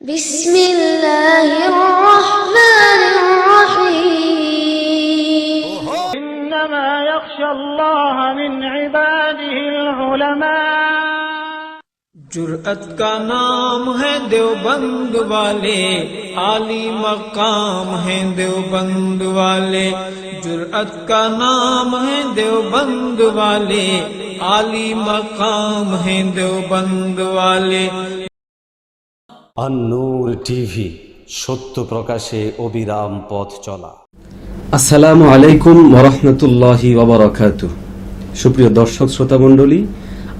بسم الله الرحمن الرحيم. إنما يخشى الله من عباده العلماء. جرأت کا نام ہے دیوبند والے عالی مقام ہے دیوبند والے۔ جرأت کا نام ہے دیوبند والے عالی مقام ہے دیوبند والے۔ আন্নুর TV, সত্য প্রকাশে অবিরাম পথ চলা। আসসালামু আলাইকুম ওরহমতুল্লাহি ওবরাকাতু সুপ্রিয় দর্শক শ্রোতা মণ্ডলী,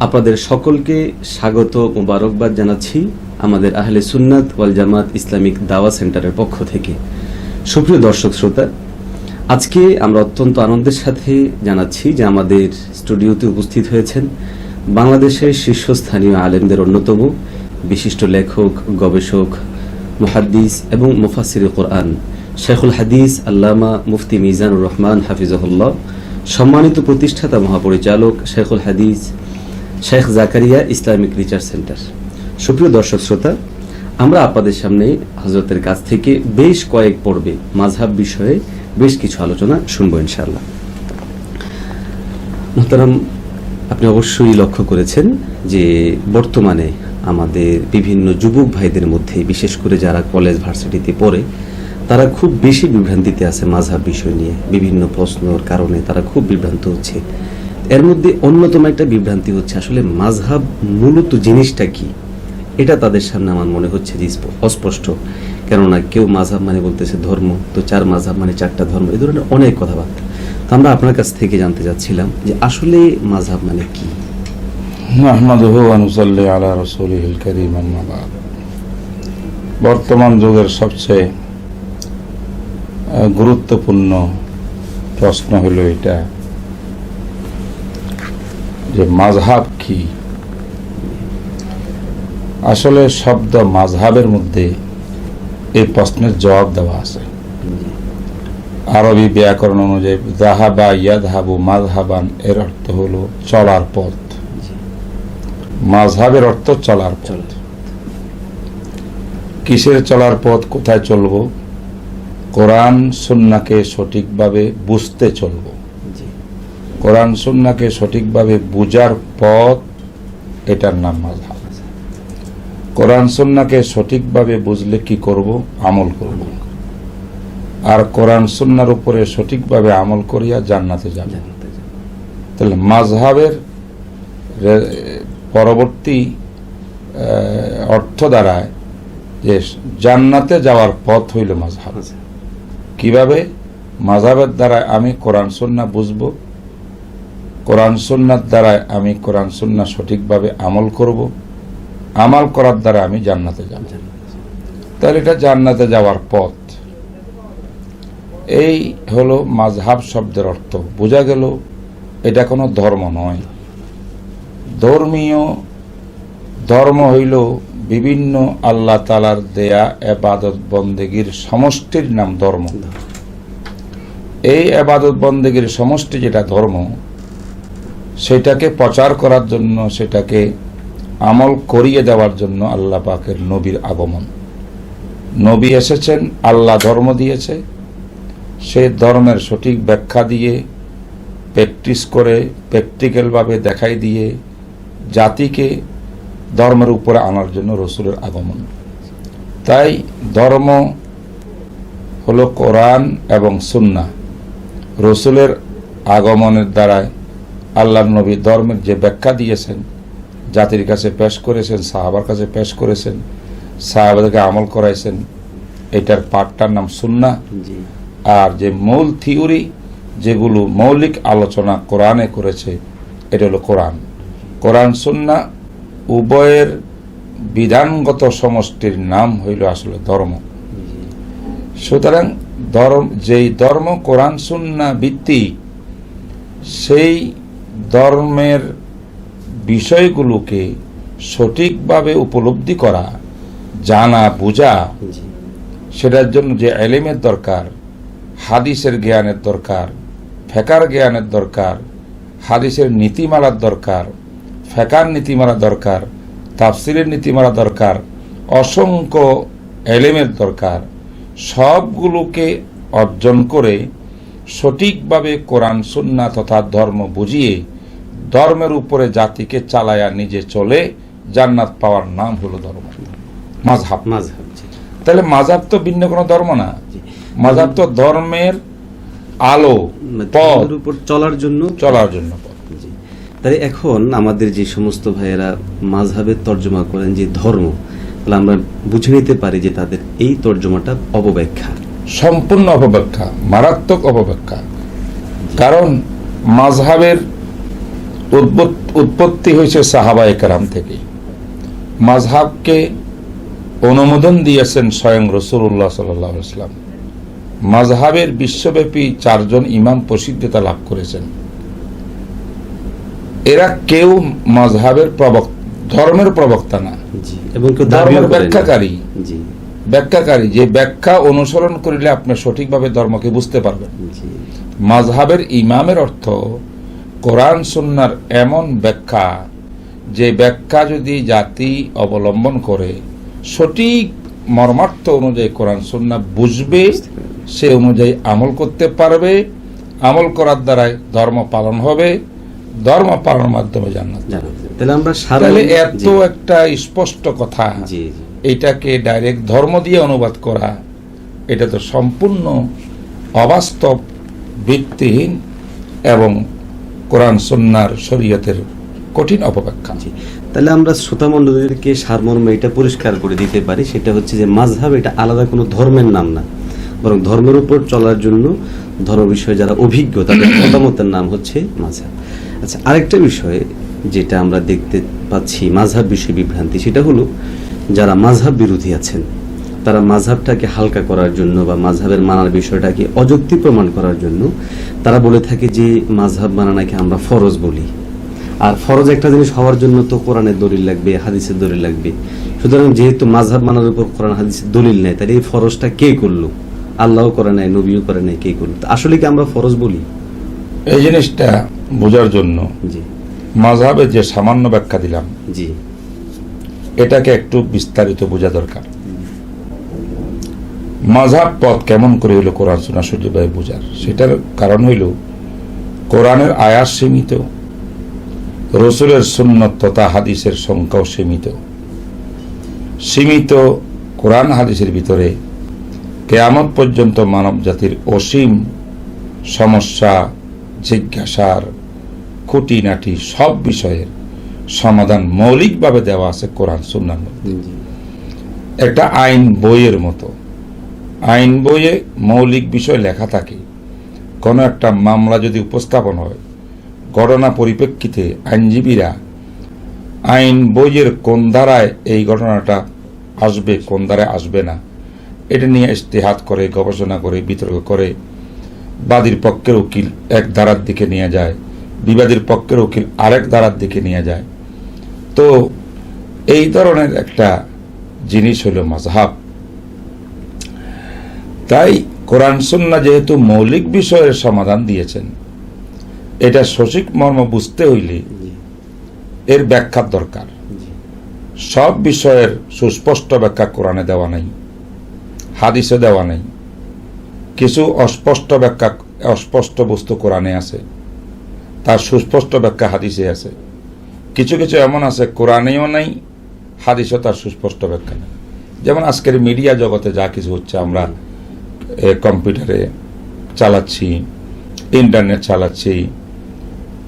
আপনাদের সকলকে স্বাগত মোবারকবাদ জানাচ্ছি আমাদের আহলে সুন্নাত ওয়াল জামাত ইসলামিক দাওয়া সেন্টারের পক্ষ থেকে। সুপ্রিয় দর্শক শ্রোতা, আজকে আমরা অত্যন্ত আনন্দের সাথে জানাচ্ছি যে আমাদের স্টুডিওতে উপস্থিত হয়েছেন বাংলাদেশের শীর্ষস্থানীয় আলেমদের অন্যতম বিশিষ্ট লেখক, গবেষক, মুহাদ্দিস এবং মুফাসির কোরআন। শেখুল হাদিস আল্লামা মুফতি মিজানুর রহমান হাফিজহুল্লাহ, সম্মানিত প্রতিষ্ঠাতা মহাপরিচালক শেখুল হাদিস, Sheikh Zakaria Islamic research centre. সুপ্রিয় দর্শক শ্রোতা, আমরা আপনাদের সামনে হজরতের কাছ থেকে বেশ কয়েক পর্বে মাঝহাব বিষয়ে বেশ কিছু আলোচনা শুনব ইনশাআল্লাহ। মোহতারাম, আপনি অবশ্যই লক্ষ্য করেছেন যে বর্তমানে আমাদের বিভিন্ন যুবক ভাইদের মধ্যে বিশেষ করে যারা কলেজ ভার্সিটিতে পড়ে, তারা খুব বেশি বিভ্রান্তিতে আছে মাঝহাব বিষয় নিয়ে। বিভিন্ন প্রশ্নর কারণে তারা খুব বিভ্রান্ত হচ্ছে। এর মধ্যে অন্যতম একটা বিভ্রান্তি হচ্ছে আসলে মাঝহাব মূলত জিনিসটা কি? এটা তাদের সামনে আমার মনে হচ্ছে যে অস্পষ্ট। কেননা কেউ মাঝহাব মানে বলতেছে ধর্ম, তো চার মাঝহাব মানে চারটা ধর্ম, এই ধরনের অনেক কথাবার্তা। তো আমরা আপনার কাছ থেকে জানতে চাচ্ছিলাম যে আসলে মাঝহাব মানে কি? নাহমাদুহ অনুসল্লি আলা রসুলিল করিম, আম্মা বাদ। বর্তমান যুগের সবচেয়ে গুরুত্বপূর্ণ প্রশ্ন হলো এটা যে মাযহাব কি? আসলে শব্দ মাযহাবের মধ্যে এই প্রশ্নের জবাব দেওয়া আছে। আরবি ব্যাকরণ অনুযায়ী জাহাবা ইয়াদহাবু মাযহাবান এর অর্থ হলো চলার পথ। মাঝহাবের অর্থ চলার পথ। কিসের চলার পথ কোথায় চলব? কোরআন সুন্নাকে সঠিকভাবে বুঝতে চলব। কোরআন সুন্নাকে সঠিকভাবে বুজার পথ এটার নাম মাঝহাব। কোরআন সুন্নাকে সঠিকভাবে বুঝলে কি করব? আমল করব। আর কোরআন সুন্নার উপরে সঠিকভাবে আমল করিয়া জান্নাতে যাব। তাহলে মাঝহাবের পরবর্তী অর্থ দ্বারায় যে জান্নাতে যাওয়ার পথ হইল মাঝহাব কীভাবে? মাঝহাবের দ্বারা আমি কোরআন সুন্না বুঝব। কোরআন সুন্নার দ্বারায় আমি কোরআন সুন্না সঠিকভাবে আমল করব। আমল করার দ্বারা আমি জান্নাতে যাব। তাহলে এটা জান্নাতে যাওয়ার পথ। এই হলো মাঝহাব শব্দের অর্থ। বোঝা গেল এটা কোনো ধর্ম নয়। ধর্মীয় ধর্ম হইল বিভিন্ন আল্লাহ তালার দেয়া এবাদত বন্দেগীর সমষ্টির নাম ধর্ম। এই এবাদত বন্দেগীর সমষ্টি যেটা ধর্ম, সেটাকে প্রচার করার জন্য, সেটাকে আমল করিয়ে দেওয়ার জন্য আল্লাহ পাকের নবীর আগমন। নবী এসেছেন, আল্লাহ ধর্ম দিয়েছে। সে ধর্মের সঠিক ব্যাখ্যা দিয়ে প্র্যাকটিস করে প্র্যাকটিক্যালভাবে দেখাই দিয়ে জাতিকে ধর্মের উপরে আনার জন্য রসুলের আগমন। তাই ধর্ম হলো কোরআন এবং সুন্না। রসুলের আগমনের দ্বারায় আল্লাহ নবী ধর্মের যে ব্যাখ্যা দিয়েছেন জাতির কাছে পেশ করেছেন সাহাবার কাছে পেশ করেছেন সাহাবাদেরকে আমল করাইছেন এটার পাঠটার নাম সুন্না। আর যে মূল থিওরি যেগুলো মৌলিক আলোচনা কোরআনে করেছে এটা হলো কোরআন। কোরআন সুন্না উভয়ের বিধানগত সমষ্টির নাম হইল আসলে ধর্ম। সুতরাং ধর্ম যেই ধর্ম কোরআন সুন্না ভিত্তিক সেই ধর্মের বিষয়গুলোকে সঠিকভাবে উপলব্ধি করা জানা বোঝা সেটার জন্য যে এলিমের দরকার হাদিসের জ্ঞানের দরকার ফেকার জ্ঞানের দরকার হাদিসের নীতিমালার দরকার ফেকার নীতিমালা দরকার তাফসিলের নীতিমালা দরকার অসংখ্য এলেমের দরকার। সবগুলোকে অর্জন করে সঠিকভাবে কোরআন সুন্না তথা ধর্ম বুঝিয়ে ধর্মের উপরে জাতিকে চালায়া নিজে চলে জান্নাত পাওয়ার নাম হলো ধর্ম। মাঝহাব মাঝহাব তাহলে মাঝহাব তো ভিন্ন কোনো ধর্ম না। মাঝহাব তো ধর্মের আলো মানে পথ উপর চলার জন্য চলার জন্য পথ। তাহলে এখন আমাদের যে সমস্ত ভাইয়েরা মাঝহাবের তর্জমা করেন যে ধর্ম, তাহলে আমরা বুঝে নিতে পারি যে তাদের এই তর্জমাটা অপব্যাখ্যা সম্পূর্ণ অপব্যাখ্যা মারাত্মক অপব্যাখ্যা কারণ মাঝহাবের উৎপত্তি হয়েছে সাহাবা একরাম থেকে। মাঝহাবকে অনুমোদন দিয়েছেন স্বয়ং রসুল্লাহ সাল্লাম মাঝহাবের বিশ্বব্যাপী চারজন ইমাম প্রসিদ্ধতা লাভ করেছেন। এরা কেউ মাঝহাবের প্রবক্তা ধর্মের প্রবক্তা না। এবং ধর্মের। ব্যাখ্যাকারী। ব্যাখ্যাকারী যে ব্যাখ্যা অনুসরণ করিলে আপনি সঠিকভাবে ধর্মকে বুঝতে পারবেন। মাঝহাবের ইমামের অর্থ কোরআন সুন্নার এমন ব্যাখ্যা যে ব্যাখ্যা যদি জাতি অবলম্বন করে সঠিক মর্মার্থ অনুযায়ী কোরআন সুন্না বুঝবে সে অনুযায়ী আমল করতে পারবে আমল করার দ্বারাই ধর্ম পালন হবে। ধর্ম পালনের মাধ্যমে জান্নাত জানা তাহলে আমরা তাহলে এত একটা স্পষ্ট কথা এটাকে ডাইরেক্ট ধর্ম দিয়ে অনুবাদ করা এটা তো সম্পূর্ণ অবাস্তব ভিত্তিহীন এবং কোরআন সন্ন্যার শরীয়তের কঠিন অপব্যাখ্যা। তাহলে আমরা শ্রোতা মণ্ডলীদেরকে সারমর্ম এটা পরিষ্কার করে দিতে পারি সেটা হচ্ছে যে মাঝহাব এটা আলাদা কোনো ধর্মের নাম না। বরং ধর্মের উপর চলার জন্য ধর্ম বিষয়ে যারা অভিজ্ঞ তাদের মতামতের নাম হচ্ছে মাঝহাব আচ্ছা আরেকটা বিষয় যেটা আমরা দেখতে পাচ্ছি মাঝহাব বিষয়ে বিভ্রান্তি, সেটা হলো যারা মাঝহাব বিরোধী আছেন, তারা মাঝহাবটাকে হালকা করার জন্য বা মাঝহাবের মানার বিষয়টাকে অযুক্তি প্রমাণ করার জন্য তারা বলে থাকে যে মাঝহাব মানা নাকি আমরা ফরজ বলি। আর ফরজ একটা জিনিস হওয়ার জন্য তো কোরআনের দলিল লাগবে, হাদিসের দলিল লাগবে। সুতরাং যেহেতু মাঝহাব মানার উপর কোরআন, হাদিসের দলিল নেই, তাহলে এই ফরজটা কে করল? আল্লাহও করে নাই, নবীও করে নাই, কে করল? আসলে কি আমরা ফরজ বলি? এই জিনিসটা বোঝার জন্য জি। মাঝহাবের যে সামান্য ব্যাখ্যা দিলাম জি। এটাকে একটু বিস্তারিত বোঝা দরকার। মাঝহাব পথ কেমন করে হইল কোরআন শোনা সূর্যভাবে বোঝার? সেটার কারণ হইল কোরআনের আয়াস সীমিত রসুলের সুন্নত তথা হাদিসের সংখ্যাও সীমিত। সীমিত কোরআন হাদিসের ভিতরে কেয়ামত পর্যন্ত মানব জাতির অসীম সমস্যা জিজ্ঞাসার খুঁটিনাটি সব বিষয়ের সমাধান মৌলিকভাবে দেওয়া আছে কোরআন সুন্নার মধ্যে। একটা আইন বইয়ের মতো। আইন বইয়ে মৌলিক বিষয় লেখা থাকে। কোনো একটা মামলা যদি উপস্থাপন হয় ঘটনা পরিপ্রেক্ষিতে আইনজীবীরা আইন বইয়ের কোন ধারায় এই ঘটনাটা আসবে কোন ধারায় আসবে না এটা নিয়ে ইস্তেহাত করে গবেষণা করে বিতর্ক করে বাদীর পক্ষের উকিল এক ধারার দিকে নিয়ে যায়। বিবাদীর পক্ষের উকিল আরেক ধারার দিকে নিয়ে যায়। তো এই ধরনের একটা জিনিস হলো মাযহাব। তাই কোরআন সুন্নাহ যেহেতু মৌলিক বিষয়ের সমাধান দিয়েছেন এটা সঠিক মর্ম বুঝতে হইলে এর ব্যাখ্যার দরকার। সব বিষয়ের সুস্পষ্ট ব্যাখ্যা কোরআনে দেওয়া নাই হাদিসে দেওয়া নাই। কিছু অস্পষ্ট ব্যাখ্যা অস্পষ্ট বস্তু কোরআনে আছে। তার সুস্পষ্ট ব্যাখ্যা হাদিসে আছে। কিছু কিছু এমন আছে, কোরআনেও নাই, হাদিসও তার সুস্পষ্ট ব্যাখ্যা নেই। যেমন আজকের মিডিয়া জগতে যা কিছু হচ্ছে আমরা কম্পিউটারে চালাচ্ছি, ইন্টারনেট চালাচ্ছি,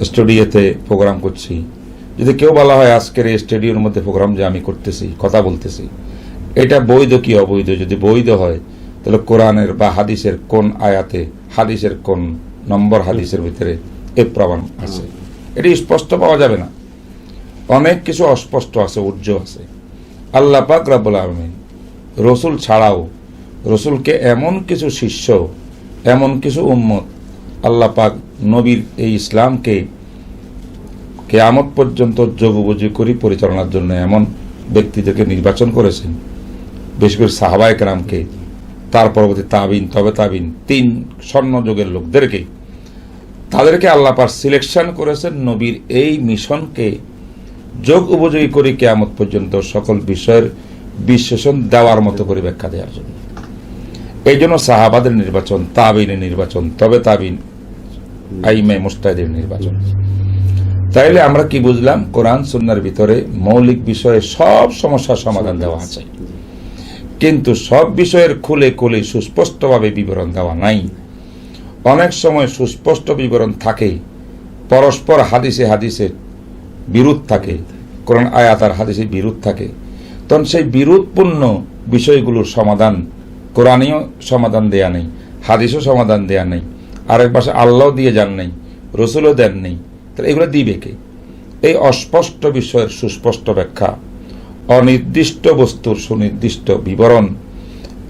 স্টুডিওতে প্রোগ্রাম করছি। যদি কেউ বলা হয় আজকের এই স্টুডিওর মধ্যে প্রোগ্রাম যে আমি করতেছি, কথা বলতেছি, এটা বৈধ কি অবৈধ? যদি বৈধ হয়, তাহলে কোরআনের বা হাদিসের কোন আয়াতে, হাদিসের কোন নম্বর হাদিসের ভিতরে এ প্রমাণ আছে। এটি স্পষ্ট পাওয়া যাবে না। অনেক কিছু অস্পষ্ট আছে উজ্জ আছে। আল্লাহ পাক রাব্বুল আলমিন রসুল ছাড়াও রসুলকে এমন কিছু শিষ্য, এমন কিছু উম্মত আল্লাহ পাক নবীর এই ইসলামকে কেয়ামত পর্যন্ত যোগবুজি করি পরিচালনার জন্য এমন ব্যক্তিদেরকে নির্বাচন করেছেন। বিশেষ করে সাহাবায় কেরামকে তার পরবর্তী তাবিন, তবে তাবিন, তিন স্বর্ণযুগের লোকদেরকে তাদেরকে আল্লাহ পাক সিলেকশন করেছেন নবীর এই মিশনকে যোগ উপযোগী করে কেয়ামত পর্যন্ত সকল বিষয়ের বিশ্লেষণ দেওয়ার মতো করে ব্যাখ্যা দেওয়ার জন্য। এই জন্য সাহাবাদের নির্বাচন, তাবিনের নির্বাচন, তবে তাবিন আইমে মুস্তাহিদের নির্বাচন। তাইলে আমরা কি বুঝলাম? কোরআন, সুন্নার ভিতরে মৌলিক বিষয়ে সব সমস্যার সমাধান দেওয়া আছে। কিন্তু সব বিষয়ের খুলে খুলে সুস্পষ্টভাবে বিবরণ দেওয়া নাই। অনেক সময় সুস্পষ্ট বিবরণ থাকে পরস্পর হাদিসে হাদিসে বিরোধ থাকে। কোরআন আয়াত আর হাদিসে বিরোধ থাকে। তখন সেই বিরোধপূর্ণ বিষয়গুলোর সমাধান কোরআনীয় সমাধান দেয়া নেই, হাদিসও সমাধান দেয়া নেই, আরেক পাশে আল্লাহ দিয়ে যান নেই, রসুলও দেন নেই। তাহলে এগুলো দিবে কে? এই অস্পষ্ট বিষয়ের সুস্পষ্ট ব্যাখ্যা, অনির্দিষ্ট বস্তুর সুনির্দিষ্ট বিবরণ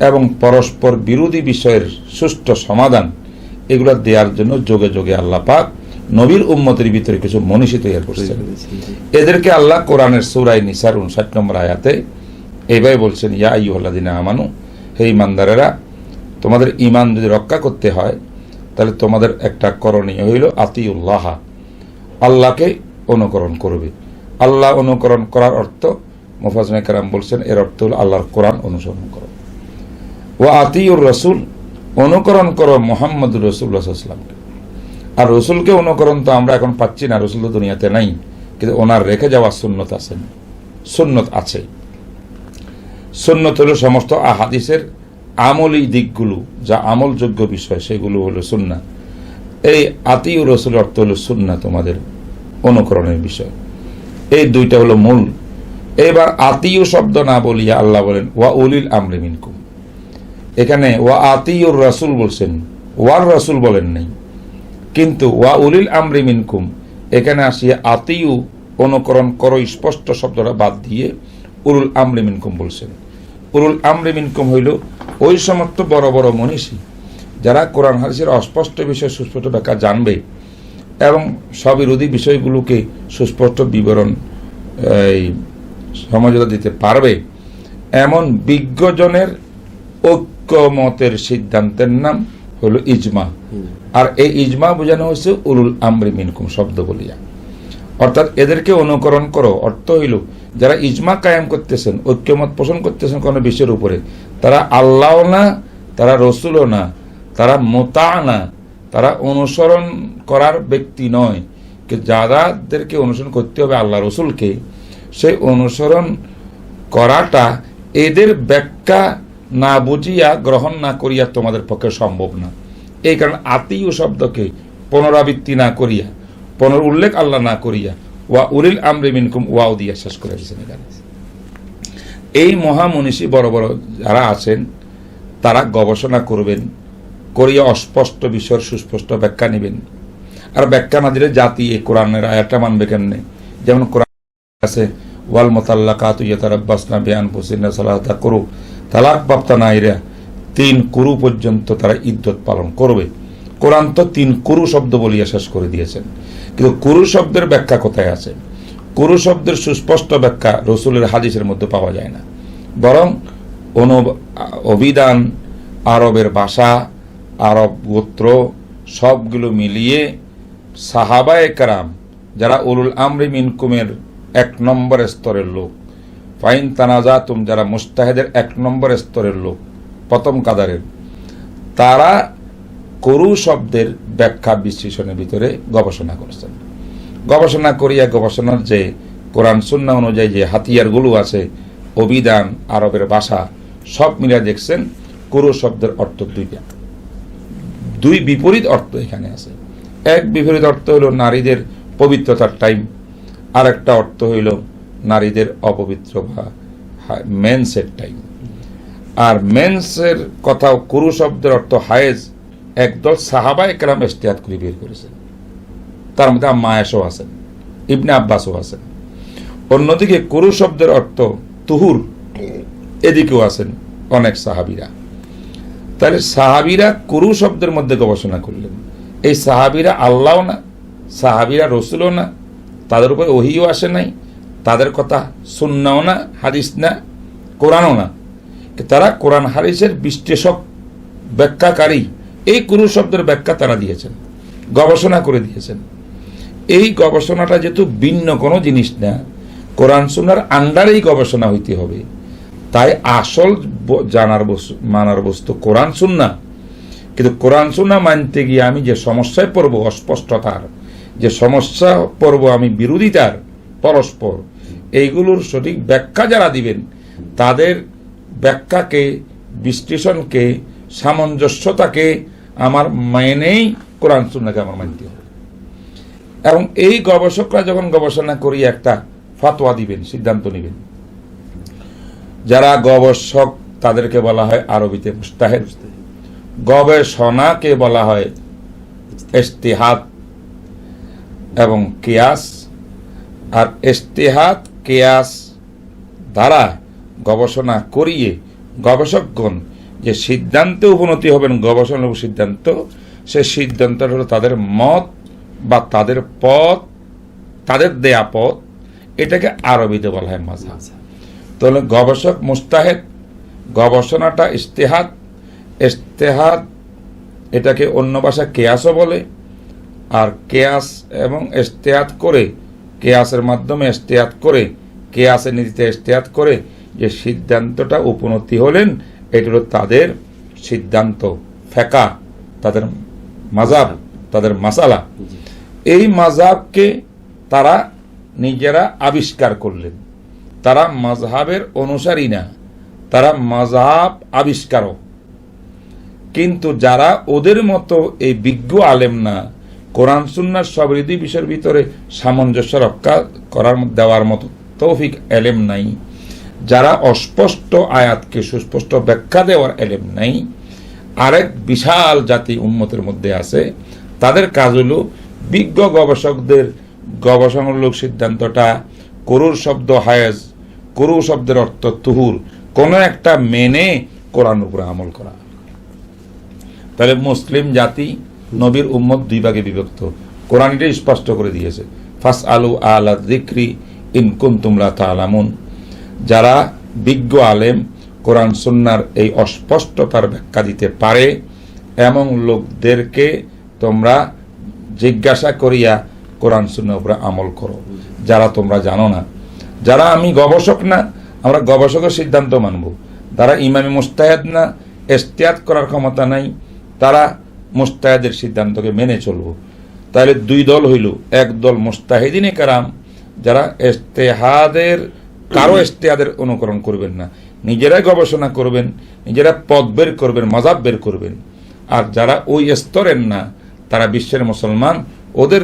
এবং পরস্পর বিরোধী বিষয়ের সুষ্ঠু সমাধান এগুলো দেওয়ার জন্য যোগে যোগে আল্লাহ পাক নবীর উম্মতের ভিতরে কিছু মনীষী তৈরি করছেন। এদেরকে আল্লাহ কোরআনের সুরাই নিসার উনষাট নম্বর আয়াতে এইভাবে বলছেন ইয়া ইহল্লাদিনা আমানু হে ইমানদারেরা তোমাদের ইমান যদি রক্ষা করতে হয় তাহলে তোমাদের একটা করণীয় হইল আতিউল্লাহ আল্লাহকে অনুকরণ করবে। আল্লাহ অনুকরণ করার অর্থ মুফাজমে কারাম বলছেন এর অর্থ হল আল্লাহর কোরআন অনুসরণ করো। ও আতিউর রসুল অনুকরণ করো মোহাম্মদ রসুল্লাহামকে আর রসুলকে অনুকরণ তো আমরা এখন পাচ্ছি না, রসুল তো দুনিয়াতে নাই। কিন্তু ওনার রেখে যাওয়া সুন্নত আছেন সুন্নত আছে। সুন্নত হলো সমস্ত আহাদিসের আমলি দিকগুলো, যা আমলযোগ্য বিষয়, সেগুলো হলো সুন্না এই আতিউ রসুল অর্থ হলো সুন্না তোমাদের অনুকরণের বিষয়। এই দুইটা হলো মূল। এবার আতিউ শব্দ না বলিয়া আল্লাহ বলেন, ওয়া উলিল আমরি মিনকুম। এখানে ওয়া আতিউর রাসুল বলছেন, ওয়ার রাসুল বলেন নাই। কিন্তু ওয়া উলিল আমরি মিনকুম, এখানে আসিয়া আতিউ অনুকরণ করো স্পষ্ট শব্দটা বাদ দিয়ে উরুল আমরি মিনকুম বলছেন। উরুল আমরি মিনকুম হইল ওই সমস্ত বড় বড় মনীষী যারা কোরআন, হাদিসের অস্পষ্ট বিষয় সুস্পষ্ট ব্যাখ্যা জানবে এবং স্ববিরোধী বিষয়গুলোকে সুস্পষ্ট বিবরণ, এই সমঝোতা দিতে পারবে। এমন বিজ্ঞজনের ঐক্যমতের সিদ্ধান্তের নাম হলো ইজমা। আর এই ইজমা বোঝানো হয়েছে উলুল আমরি মিনকুম শব্দ বলিয়া। অর্থাৎ এদেরকে অনুকরণ করো। অর্থ হইল যারা ইজমা কায়েম করতেছেন ঐক্যমত পোষণ করতেছেন কোনো বিষয়ের উপরে তারা আল্লাহ না তারা রসুলও না তারা মোতা না তারা অনুসরণ করার ব্যক্তি নয়। কি যাদেরকে অনুসরণ করতে হবে আল্লাহ রসুলকে সেই অনুসরণ করাটা এদের ব্যাখ্যা না বুঝিয়া, গ্রহণ না করিয়া তোমাদের পক্ষে সম্ভব না। এই কারণে আত্মীয় শব্দকে পুনরাবৃত্তি না করিয়া, পুনর উল্লেখ আল্লাহ না করিয়া, ওয়া উলিল আমরি মিনকুম, ওয়াও দিয়া শেষ করে দিয়েছেন এখানে। এই মহামনীষী বড় বড় যারা আছেন, তারা গবেষণা করবেন, করিয়া অস্পষ্ট বিষয়ের সুস্পষ্ট ব্যাখ্যা নেবেন। আর ব্যাখ্যা না দিলে জাতি এই কোরআনের আয়াতটা মানবে কেমনে? যেমন কোরআন আছে, ওয়াল মোতাল্লাকাত ইয়াতারাব্বাসনা বিয়ান ফুসিনা সালাতা করু। তালাক প্রাপ্তা নাইরা তিন কুরু পর্যন্ত তারা ইদ্যত পালন করবে। কোরআন তো তিন কুরু শব্দ বলিয়া শেষ করে দিয়েছেন। কিন্তু কুরু শব্দের ব্যাখ্যা কোথায় আছে? কুরু শব্দের সুস্পষ্ট ব্যাখ্যা রসুলের হাদিসের মধ্যে পাওয়া যায় না। বরং অনু অভিধান, আরবের ভাষা, আরব গোত্র সবগুলো মিলিয়ে সাহাবায়ে কারাম, যারা উলুল আমরি মিনকুমের এক নম্বর স্তরের লোক ফাইন তানাজাতুম, যারা মুস্তাহেদের এক নম্বর স্তরের লোক, প্রথম কাদারের, তারা করু শব্দের ব্যাখ্যা বিশ্লেষণের ভিতরে গবেষণা করেছেন। গবেষণা করিয়া গবেষণার যে কোরআন সুন্না অনুযায়ী যে হাতিয়ারগুলো আছে, অভিধান, আরবের ভাষা, সব মিলিয়ে দেখছেন কুরু শব্দের অর্থ দুইটা। দুই বিপরীত অর্থ এখানে আছে। এক বিপরীত অর্থ হলো নারীদের পবিত্রতার টাইম আর একটা অর্থ হইল নারীদের অপবিত্র বা মেন্সের টাইম আর মেন্সের কথাও কুরু শব্দের অর্থ হায়েজ। একদল সাহাবা একরাম ইস্তেহাত করে বের করেছেন। তার মধ্যে মায়াসও আছেন, ইবনে আব্বাসও আছেন। অন্যদিকে কুরু শব্দের অর্থ তুহুর, এদিকেও আছেন অনেক সাহাবিরা। তাহলে সাহাবিরা কুরু শব্দের মধ্যে গবেষণা করলেন। এই সাহাবিরা আল্লাহ না, সাহাবিরা রসুলও না, তাদের উপরে ওহিও আসে নাই। তাদের কথা সুন্নাও না, হাদিস না, কোরআনও না। তারা কোরআন, হাদিসের বিশ্লেষক, ব্যাখ্যাকারী, এই কুরু শব্দের ব্যাখ্যা তারা দিয়েছেন, গবেষণা করে দিয়েছেন। এই গবেষণাটা যেহেতু ভিন্ন কোনো জিনিস না, কোরআন সুন্নার আন্ডারেই গবেষণা হইতে হবে। তাই আসল জানার বস্তু মানার বস্তু কোরআন সুন্না। কিন্তু কোরআন সুন্না মানতে গিয়ে আমি যে সমস্যায় পড়ব, অস্পষ্টতার, যে সমস্যা পড়ব আমি বিরোধিতার পরস্পর। এইগুলোর সঠিক ব্যাখ্যা যারা দিবেন, তাদের ব্যাখ্যাকে, বিশ্লেষণকে, সামঞ্জস্যতাকে আমার মেনেই কোরআন সুন্নাকে আমার মানতে হবে। এবং এই গবেষকরা যখন গবেষণা করি, একটা ফতোয়া দিবেন, সিদ্ধান্ত নেবেন। যারা গবেষক, তাদেরকে বলা হয় আরবিতে মুস্তাহেদ। গবেষণাকে বলা হয় ইস্তেহাদ এবং কিয়াস। আর ইস্তেহাদ কেয়াস দ্বারা গবেষণা করিয়ে গবেষকগণ যে সিদ্ধান্তে উপনতি হবেন গবেষণা সিদ্ধান্ত সে সিদ্ধান্ত হলো তাদের মত বা তাদের পথ, তাদের দেয়া পথ, এটাকে আরবিতে বলা হয় মাঝহাব তাহলে গবেষক মুস্তাহেদ, গবেষণাটা ইস্তেহাদ ইস্তেহাদ এটাকে অন্য ভাষা কেয়াসও বলে, আর কেয়াস এবং ইস্তেহাদ করে কেয়াসের মাধ্যমে ইস্তেহাদ করে কেয়াসের নীতিতে ইস্তেহাদ করে যে সিদ্ধান্তটা উপনতি হলেন এটা হলো তাদের সিদ্ধান্ত ফেকা তাদের মাজাব তাদের মাসালা। এই মাজাবকে তারা নিজেরা আবিষ্কার করলেন। তারা মাজহাবের অনুসারী না তারা মাজহাব আবিষ্কারক। কিন্তু যারা ওদের মতো এই বিজ্ঞ আলেম না কোরআন সুন্নার সমৃদ্ধি বিষয়ের ভিতরে সামঞ্জস্য রক্ষা করার দেওয়ার মতো তৌফিক এলেম নাই। যারা অস্পষ্ট আয়াতকে সুস্পষ্ট ব্যাখ্যা দেওয়ার এলেম নাই, আরেক বিশাল জাতি উন্মতের মধ্যে আছে, তাদের কাজ হলো বিজ্ঞ গবেষকদের গবেষণামূলক সিদ্ধান্তটা করুর শব্দ হায়েজ করু শব্দের অর্থ তুহুর, কোনো একটা মেনে কোরআন উপরে আমল করা। তাহলে মুসলিম জাতি নবীর উম্মত দুই ভাগে বিভক্ত। কোরআন এটা স্পষ্ট করে দিয়েছে ফাস আলু আলা দিক্রি ইনকুম তুমলা তালামুন যারা বিজ্ঞ আলেম, কোরআন সুন্নার এই অস্পষ্টতার ব্যাখ্যা দিতে পারে এমন লোকদেরকে তোমরা জিজ্ঞাসা করিয়া কোরআন সুন্নার উপরে আমল করো। যারা তোমরা জানো না। যারা আমি গবেষক না, আমরা গবেষকের সিদ্ধান্ত মানব। তারা ইমামি মুস্তাহেদ না, এস্তিয়াত করার ক্ষমতা নাই, তারা মুস্তাহেদের সিদ্ধান্তকে মেনে চলব। তাহলে দুই দল হইল। এক দল মুস্তাহিদিনে কারাম, যারা এস্তেহাদের কারও এস্তেহাদের অনুকরণ করবেন না। নিজেরাই গবেষণা করবেন, নিজেরা পথ বের করবেন, মজাব বের করবেন। আর যারা ওই স্তরের না, তারা বিশ্বের মুসলমান, ওদের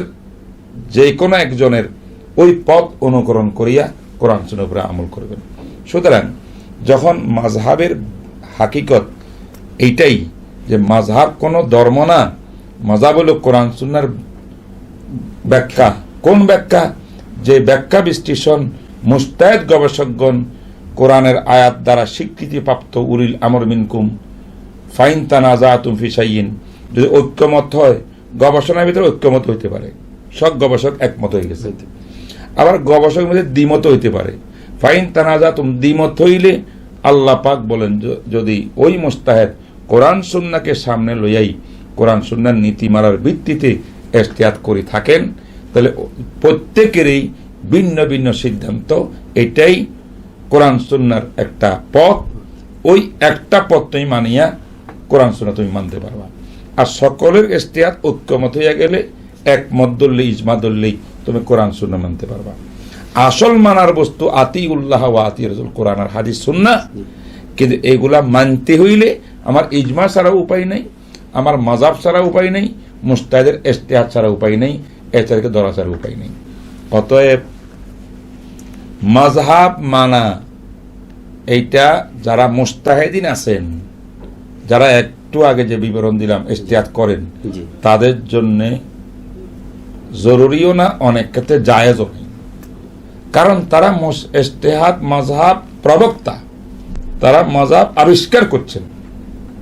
যে কোনো একজনের ওই পথ অনুকরণ করিয়া কোরআন উপরে আমল করবেন। সুতরাং যখন মাঝহাবের হাকিকত এইটাই যে মাঝহাব কোনো ধর্ম না মাঝহাব হলো কোরআন সুন্নার ব্যাখ্যা। কোন ব্যাখ্যা? যে ব্যাখ্যা বিশ্লেষণ মুস্তায়দ গবেষকগণ কোরআনের আয়াত দ্বারা স্বীকৃতিপ্রাপ্ত উরিল আমর মিনকুম, ফাইন তানাজা তুমফি সাইন যদি ঐক্যমত হয়, গবেষণার ভিতরে ঐক্যমত হইতে পারে। সব গবেষক একমত হয়ে গেছে। আবার গবেষকের মধ্যে দ্বিমত হইতে পারে। ফাইন তানাজা তুম দ্বিমত হইলে আল্লাহ পাক বলেন যদি ওই মোস্তাহেদ কোরআন সুন্নাকে সামনে লইয়াই কোরআন সুন্নার নীতিমালার ভিত্তিতে এহতিয়াত করে থাকেন, তাহলে প্রত্যেকেরই ভিন্ন ভিন্ন সিদ্ধান্ত, এটাই কোরআন সুন্নার একটা পথ। ওই একটা পথ তুমি মানিয়া কোরআন সুন্না তুমি মানতে পারবা। আর সকলের এস্তিয়াত ঐক্যমত হইয়া গেলে একমত ধরলে, ইজমা ধরলেই তুমি কোরআন সুন্না মানতে পারবা। আসল মানার বস্তু আতি উল্লাহ ওয়া আতি রসুল, কোরআন আর হাদিস সুন্না। কিন্তু এগুলা মানতে হইলে আমার ইজমা ছাড়া উপায় নেই আমার মাজাব ছাড়া উপায় নেই মুস্তাহিদের এস্তেহাত ছাড়া উপায় নেই এছাড়াকে ধরা ছাড়া উপায় নেই। অতএব মাজহাব মানা এইটা যারা মুস্তাহেদিন আছেন যারা একটু আগে যে বিবরণ দিলাম ইস্তেহাত করেন তাদের জন্য জরুরিও না অনেক ক্ষেত্রে জায়েজও নেই। কারণ তারা ইস্তেহাদ মজহাব প্রবক্তা। তারা মজাব আবিষ্কার করছেন।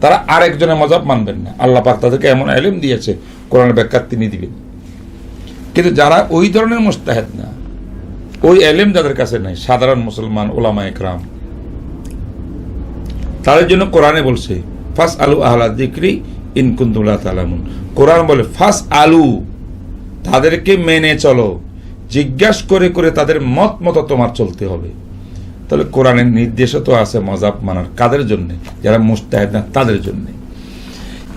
তারা আরেকজনের মজাব মানবেন না। আল্লাহ পাক তাদেরকে এমন এলিম দিয়েছে কোরআন ব্যাখ্যা তিনি দিবেন। কিন্তু যারা ওই ধরনের মুস্তাহেদ না, ওই এলিম যাদের কাছে নাই, সাধারণ মুসলমান ওলামা একরাম, তাদের জন্য কোরআনে বলছে ফাস আলু আহলা দিক্রি ইনকুন্দুল্লাহ তালামুন কোরআন বলে ফাস আলু তাদেরকে মেনে চলো। জিজ্ঞাসা করে করে তাদের মত মতো তোমার চলতে হবে। তাহলে কোরআনের নির্দেশও তো আছে মজাব মানার কাদের জন্য? যারা মুস্তাহেদ না তাদের জন্য।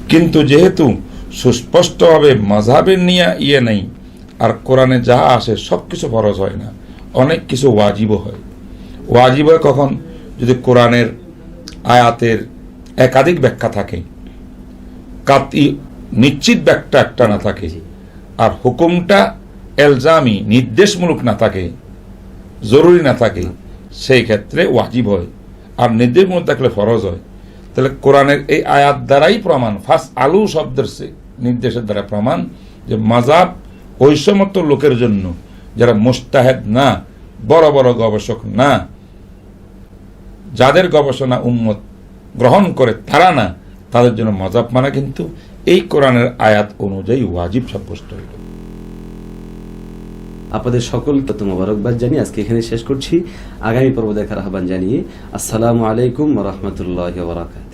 কিন্তু যেহেতু সুস্পষ্টভাবে মজাবের নিয়ে ইয়ে নেই আর কোরআনে যা আসে সব কিছু ফরজ হয় না অনেক কিছু ওয়াজিবও হয়। ওয়াজিব হয় কখন? যদি কোরআনের আয়াতের একাধিক ব্যাখ্যা থাকে কাতি নিশ্চিত ব্যাখ্যা একটা না থাকে আর হুকুমটা এলজামি নির্দেশমূলক না থাকে জরুরি না থাকে সেই ক্ষেত্রে ওয়াজিব হয়। আর নির্দেশমূলক থাকলে ফরজ হয়। তাহলে কোরআনের এই আয়াত দ্বারাই প্রমাণ ফার্স্ট আলু শব্দের নির্দেশের দ্বারা প্রমাণ যে মাজাব ওই সমস্ত লোকের জন্য, যারা মোস্তাহেদ না, বড় বড় গবেষক না, যাদের গবেষণা উন্মত গ্রহণ করে তারা না, তাদের জন্য মজাব মানা কিন্তু এই কোরআনের আয়াত অনুযায়ী ওয়াজিব সাব্যস্ত হইল। আপনাদের সকলকে তো মোবারকবাদ জানিয়ে আজকে এখানে শেষ করছি। আগামী পর্ব দেখার আহ্বান জানিয়ে আসসালামু আলাইকুম রহমতুল্লাহ বারাকাত